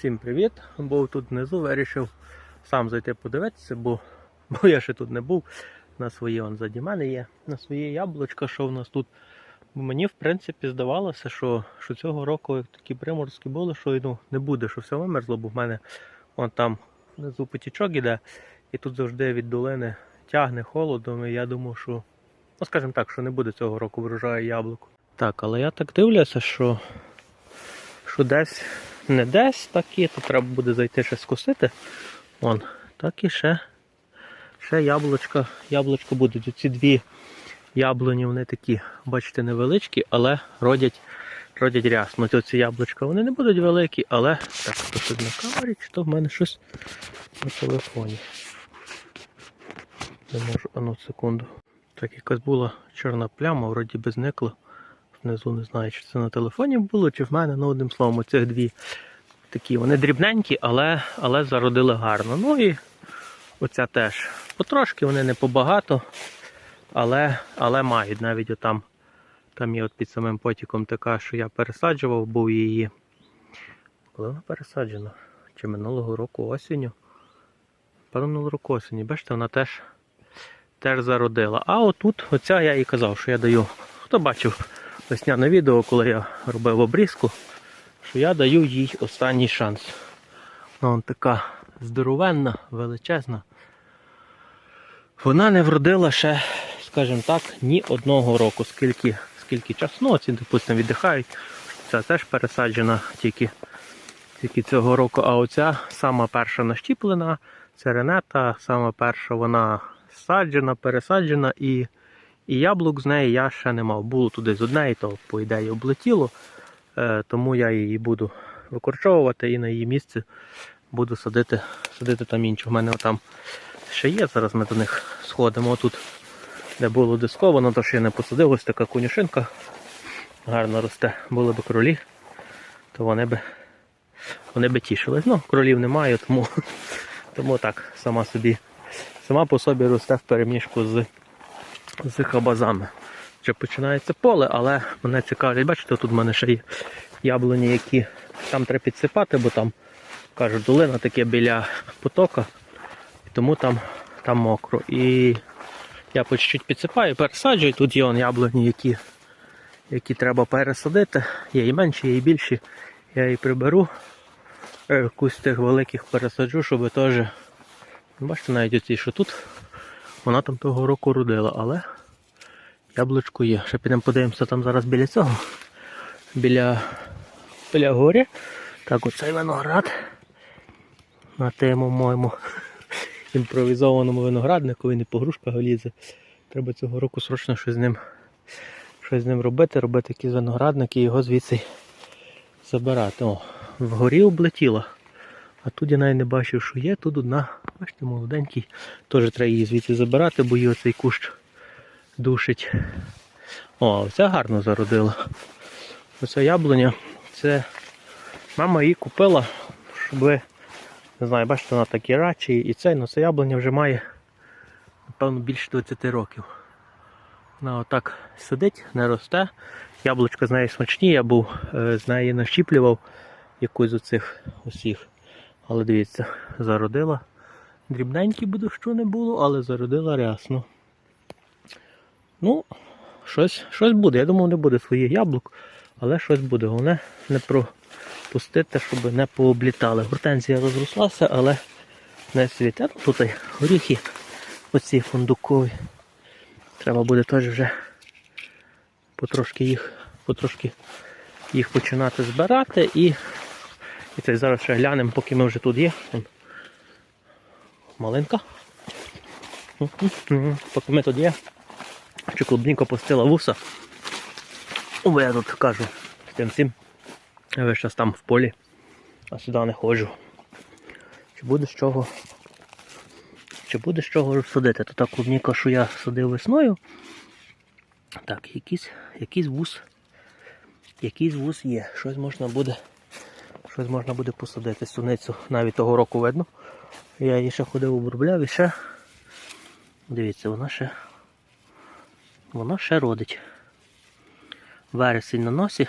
Всім привіт! Був тут внизу, вирішив сам зайти подивитися, бо, бо я ще тут не був. На свої он заді мене є, на своє яблучко, що в нас тут. Бо мені, в принципі, здавалося, що, що цього року як такі приморські були, що ну, не буде, що все вимерзло, бо в мене вон там внизу потічок іде, і тут завжди від долини тягне холодом. І я думав, що, ну скажімо так, що не буде цього року врожаю яблук. Так, але я так дивлюся, що, що десь не десь такі, то треба буде зайти ще скосити. Вон, так і ще, ще яблучка, яблучко будуть. Оці дві яблуні, вони такі, бачите, невеличкі, але родять, родять рясно. Ось Ці яблучка вони не будуть великі, але так, то щось на камері, чи то в мене щось на телефоні. Не можу, а ну секунду. Так якась була чорна пляма, вроді би зникла. Внизу не знаю, чи це на телефоні було, чи в мене, ну одним словом, оцих дві такі. Вони дрібненькі, але, але зародили гарно. Ну і оця теж. Потрошки вони не побагато, але, але мають. Навіть отам там є от під самим потіком така, що я пересаджував, був її. Коли вона пересаджена? Чи минулого року осінню? Минулого року осінню. Бачите, вона теж, теж зародила. А отут, оця я і казав, що я даю. Хто бачив весняне відео, коли я робив обрізку, що я даю їй останній шанс. Ну, вон така здоровенна, величезна. Вона не вродила ще, скажімо так, ні одного року, скільки, скільки часу. Ну, ці, допустимо, віддихають. Ця теж пересаджена тільки, тільки цього року. А оця сама перша нащіплена, це сама перша вона саджена, пересаджена і, і яблук з неї я ще не мав. Було туди з одне, і то, по ідеї, облетіло. Е, тому я її буду викорчовувати і на її місце буду садити, садити там іншу. У мене там ще є, зараз ми до них сходимо. Тут, де було дисковано, то що я не посадив, ось така конюшинка гарно росте. Були б кролі, то вони би, вони би тішились. Ну, кролів немає, тому, тому так, сама собі, сама по собі росте в переміжку з, з хабазами. Вже починається поле, але мене цікавить, бачите, тут в мене ще є яблуні, які там треба підсипати, бо там, кажуть, долина таке біля потока, і тому там, там мокро. І я по чуть-чуть підсипаю, пересаджую. Тут є он яблуні, які, які треба пересадити. Є і менші, є і більші. Я її приберу. Е, Якусь тих великих пересаджу, щоб теж. Бачите, навіть оці, що тут, вона там того року родила, але Яблучко є. Ще підемо подивимося там зараз біля цього. Біля біля горі. Так, оцей виноград. На тему моєму імпровізованому винограднику, він і погрушка голізе. Треба цього року срочно щось з ним щось з ним робити, робити якісь виноградники і його звідси забирати. О, вгорі облетіло. А тут я навіть не бачив, що є. Тут одна, бачите, молоденький. Теж треба її звідси забирати, бо її оцей кущ душить. О, оця гарно зародила. Оця яблуня, це мама її купила, щоб ви, не знаю, бачите, вона такі рачі і цей, але ця яблуня вже має, напевно, більше 20 років. Вона отак сидить, не росте. Яблучка з неї смачні, я був е, з неї нащіплював якусь з оцих усіх. Але дивіться, зародила. Дрібненькі буде, що не було, але зародила рясно. Ну, щось, щось буде. Я думав, не буде своїх яблук, але щось буде. Головне не пропустити, щоб не пооблітали. Гортензія розрослася, але не світе. Ну, Тут горіхи оці фундукові. Треба буде теж вже потрошки їх, потрошки їх починати збирати і, і це зараз ще глянемо, поки ми вже тут є. Малинка. Поки ми тут є. Чи клубніка пустила вуса. Бо я тут кажу з тим всім. Я весь час там в полі, а сюди не ходжу. Чи буде з чого? Чи буде з чого розсадити? Тут та клубніка, що я садив весною. Так, якийсь, якийсь вус. Якийсь вус є. Щось можна буде. Щось можна буде посадити. Суницю навіть того року видно. Я її ще ходив обробляв і ще. Дивіться, вона ще вона ще родить. Вересень на носі.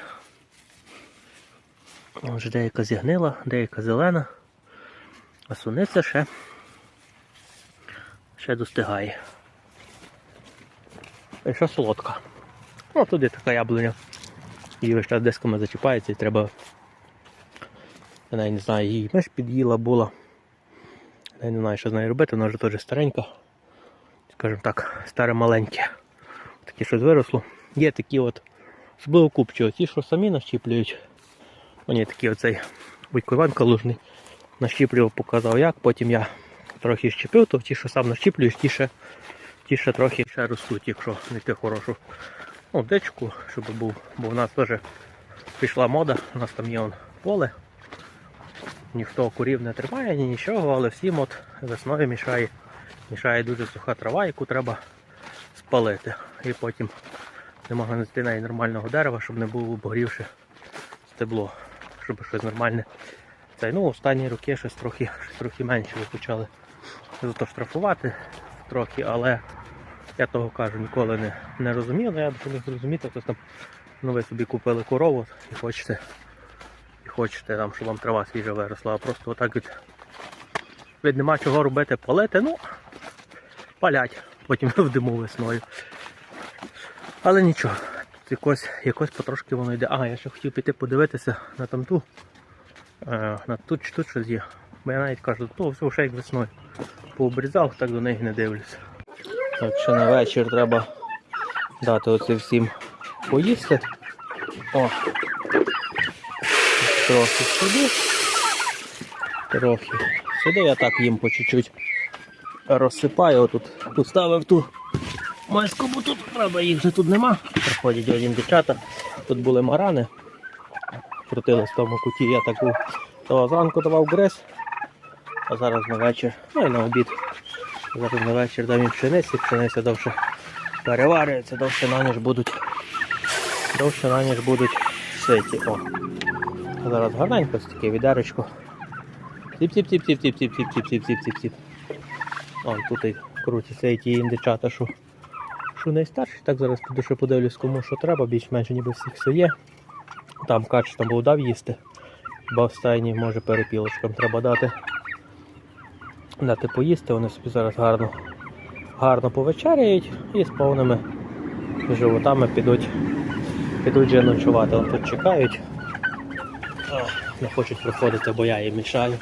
Вже деяка зігнила, деяка зелена, а суниця ще, ще достигає. І ще солодка. Ну, туди така яблуня. Її весь час дисками зачіпається і треба. Я навіть не знаю, її меж під'їла була. Я не знаю, що з нею робити, вона вже теж старенька. Скажімо так, старе маленьке. Таке щось виросло. Є такі от, особливо купчі, оці, що самі нащіплюють. Вони такі оцей Будько Іван Калужний нащіплював, показав як, потім я трохи щепив, то ті, що сам нащіплюєш, ті ще, ті ще трохи ще ростуть, якщо знайти хорошу ну, дичку, щоб був, бо в нас теж пішла мода, у нас там є он поле. Ніхто курів не тримає, ні нічого, але всім от весною мішає, мішає дуже суха трава, яку треба спалити. І потім не можна знайти навіть нормального дерева, щоб не було обгорівши стебло, щоб щось нормальне. Це, ну, останні роки щось трохи, щось трохи менше ви почали за то штрафувати трохи, але я того кажу, ніколи не, не розумів, але я допоміг зрозуміти, хтось там, ну ви собі купили корову і хочете, хочете там, щоб вам трава свіжа виросла, а просто отак від, від нема чого робити, палити, ну, палять, потім в диму весною. Але нічого, якось, якось потрошки воно йде. А, я ще хотів піти подивитися на тамту, е, на тут чи тут щось є. Бо я навіть кажу, то все ще як весною. Пообрізав, так до неї не дивлюся. Так що на вечір треба дати оце всім поїсти. О! Трохи сюди. Трохи сюди. Я так їм по чуть-чуть розсипаю. Отут поставив ту маску, бо тут правда їх вже тут нема. Приходять один дівчата. Тут були марани. Крутились в тому куті, я так був. Зранку давав гриз, а зараз на вечір, ну і на обід. Зараз на вечір дам їм пшениці, пшениця довше переварюється, довше на ніж будуть. Довше на ніж будуть ситі. О. Зараз гарненько таке відеречко. Тіп-тіп-тіп-тіп-тіп-тіп-тіп-тіп-тіп-тіп-тіп. О, тут і крутяться і ті індичата, що, що найстарші. Так зараз піду ще подивлюсь, кому що треба, більш-менш ніби всіх все є. Там кач там був дав їсти. Бо в стайні може перепілочкам треба дати дати поїсти, вони собі зараз гарно, гарно повечеряють і з повними животами підуть, підуть вже ночувати. Вон тут чекають. Не хочуть приходити, бо я їм мішаю.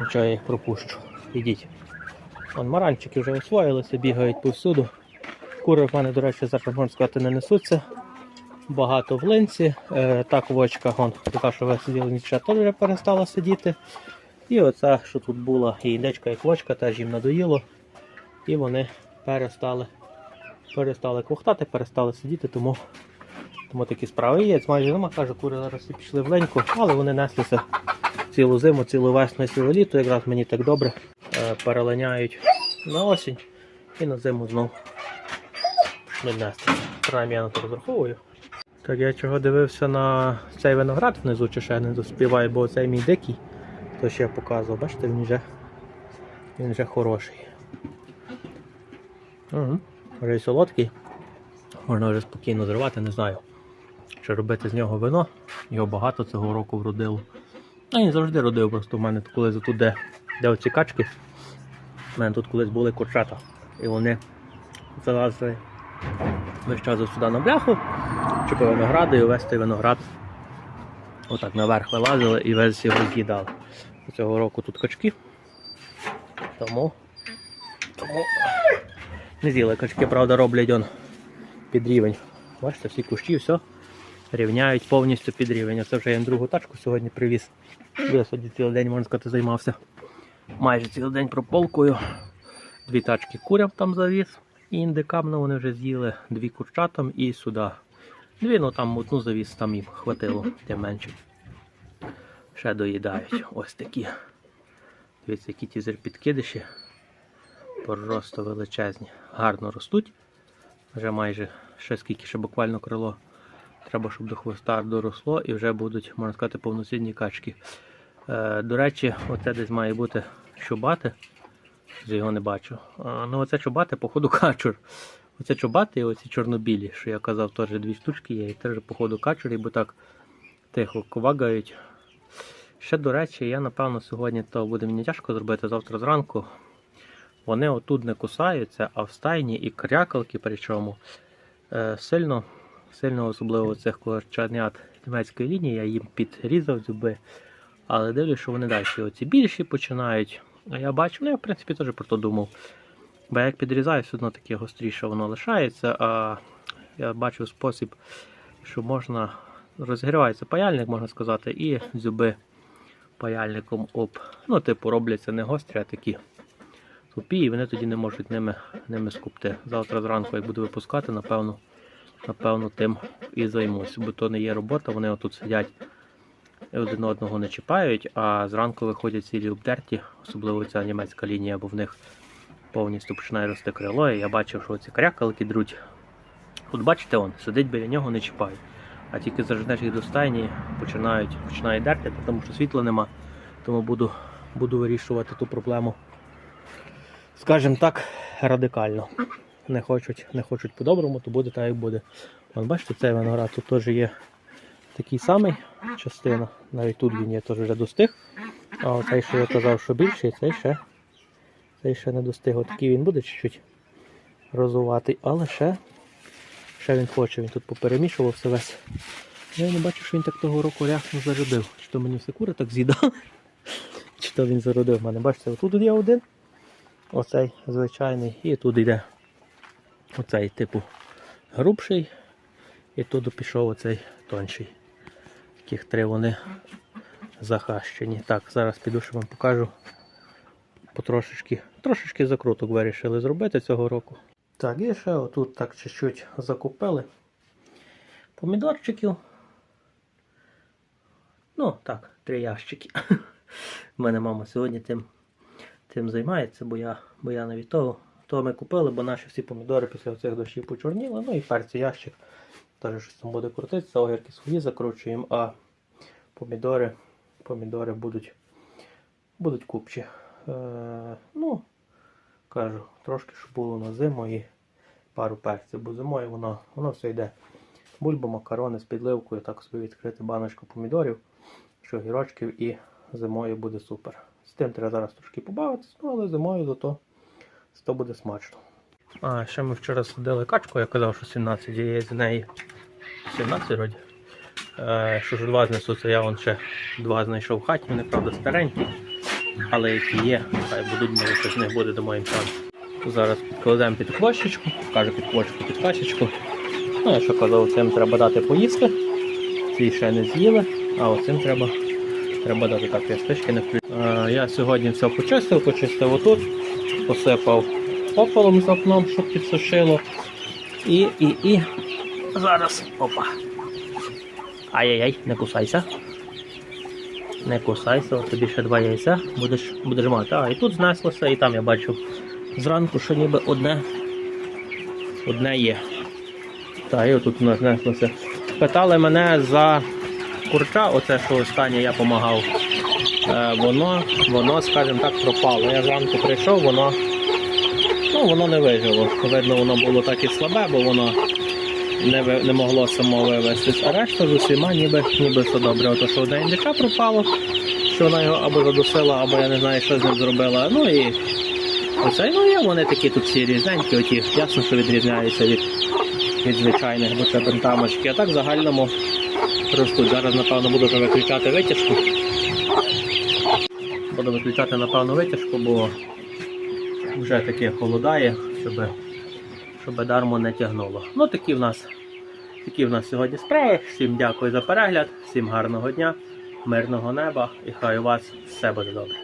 Нічого я їх пропущу. Ідіть. Вон маранчики вже освоїлися, бігають повсюду. Кури в мене, до речі, зараз можна сказати, не несуться. Багато в линці. Е, так в очках, вон, така, що ви сиділи нічого, теж вже перестала сидіти. І оця, що тут була і індичка, і квочка, теж їм надоїло. І вони перестали перестали квохтати, перестали сидіти, тому, тому такі справи. Яєць майже нема, каже, кури зараз всі пішли в леньку, але вони неслися цілу зиму, цілу весну і ціле літо. Якраз мені так добре е, перелиняють на осінь і на зиму знов пішли нести. Принаймні я на то розраховую. Так, я чого дивився на цей виноград внизу, чи ще не доспіваю, бо цей мій дикий. То ще я показував, бачите, він вже, він вже хороший. Угу. Вже й солодкий. Можна вже спокійно зривати, не знаю. Що робити з нього вино. Його багато цього року вродило. А він завжди родив, просто в мене колись тут, де, де оці качки. У мене тут колись були курчата. І вони залазили весь час сюди на бляху, чупи винограду і увесь той виноград отак наверх вилазили і весь його з'їдали. Цього року тут качки. Тому, тому не з'їли качки, правда, роблять он під рівень. Бачите, всі кущі, все рівняють повністю під рівень. Це вже я другу тачку сьогодні привіз. Я сьогодні цілий день, можна сказати, займався. Майже цілий день прополкою. Дві тачки курям там завіз. І індикам ну, вони вже з'їли дві курчатам і сюди. Дві, ну там одну завіз, там їм хватило, тим менше. Ще доїдають. Ось такі. Дивіться, які ті підкидиші. Просто величезні. Гарно ростуть. Вже майже ще скільки ще буквально крило. Треба, щоб до хвоста доросло і вже будуть, можна сказати, повноцінні качки. Е, до речі, оце десь має бути чубати. Я його не бачу. А, ну оце чубати, походу, качур. Оце чубати і оці чорнобілі, що я казав, теж дві штучки є, і теж, походу, качурі, бо так тихо ковагають. Ще, до речі, я напевно сьогодні то буде мені тяжко зробити завтра зранку. Вони отут не кусаються, а в стайні і крякалки, причому е, сильно, сильно особливо цих курчанят німецької лінії, я їм підрізав зуби. Але дивлюсь, що вони далі оці більші починають. А я бачу, ну я в принципі теж про то думав. Бо як підрізаю, все одно таке гостріше воно лишається. А я бачу спосіб, що можна розгрівається паяльник, можна сказати, і зуби паяльником об. Ну, типу, робляться не гострі, а такі тупі, і вони тоді не можуть ними, ними скупти. Завтра зранку, як буду випускати, напевно, напевно, тим і займусь. Бо то не є робота, вони отут сидять і один одного не чіпають, а зранку виходять цілі обдерті, особливо ця німецька лінія, бо в них повністю починає рости крило. І я бачив, що ці крякалки друуть. От бачите, он сидить біля нього, не чіпають. А тільки зажнеш їх до стайні, починають, починають дерти, тому що світла нема. Тому буду, буду вирішувати ту проблему. Скажімо так, радикально. Не хочуть, не хочуть по-доброму, то буде так, як буде. От бачите, цей виноград тут теж є такий самий частина. Навіть тут він є теж вже достиг. А оцей, що я казав, що більший, цей ще, цей ще не достиг. Отакий він буде чуть-чуть розуватий, але ще, ще він хоче, він тут поперемішувався весь. Я не бачу, що він так того року рясно зародив. Чи то мені все кури так з'їдали, чи то він зародив мене. Бачите, отут є один. Оцей звичайний. І тут йде оцей типу грубший. І тут пішов оцей тонший. Таких три вони захащені. Так, зараз піду, що вам покажу. Потрошечки, трошечки закруток вирішили зробити цього року. Так, і ще отут так чуть-чуть закупили. Помідорчиків. Ну, так, три ящики. У мене мама сьогодні тим, тим займається, бо я, бо я не від того. То ми купили, бо наші всі помідори після цих дощів почорніли. Ну і перці ящик. Теж щось там буде крутитися, огірки свої закручуємо, а помідори, помідори будуть, будуть купчі. Е, ну, кажу, трошки щоб було на зиму і пару перців, бо зимою воно, воно все йде. Бульба, макарони з підливкою, так собі відкрити баночку помідорів, що гірочків і зимою буде супер. З тим треба зараз трошки побавитися, ну але зимою зато, зато буде смачно. А, ще ми вчора садили качку, я казав, що 17 є з неї 17 вроді. Е, що ж два знесуться, я вон ще два знайшов в хаті, вони правда старенькі, але які є, хай будуть, може щось з них буде до моїм часу. Зараз підкладемо під квощечку, кажу під квощку, під кашечку. Ну, я що казав, цим треба дати поїсти. Ці ще не з'їли, а оцим треба, треба дати так, я спички не включу. Е, я сьогодні все почистив, почистив отут, посипав попелом з окном, щоб підсушило. І, і, і зараз. Опа. Ай-яй-яй, не кусайся. Не кусайся, от тобі ще два яйця будеш, будеш мати. А, і тут знеслося, і там я бачу зранку, що ніби одне, одне є. Так, і отут знеслося. Питали мене за курча, оце що останнє я допомагав. Е, воно, воно, скажімо так, пропало. Я зранку прийшов, воно Ну, воно не вижило. Видно, воно було так і слабе, бо воно не не могло само вивестись. А решта з усіма ніби, ніби все добре. Ото що одне індика пропало, що вона його або задусила, або я не знаю, що з ним зробила. Ну і оце, ну є вони такі тут всі різненькі, оті ясно, що відрізняються від, від звичайних, бо це бентамочки. А так в загальному ростуть. Зараз, напевно, буду вже виключати витяжку. Буду виключати, напевно, витяжку, бо вже таке холодає, щоб, щоб дармо не тягнуло. Ну такі в нас такі в нас сьогодні справи. Всім дякую за перегляд, всім гарного дня, мирного неба і хай у вас все буде добре.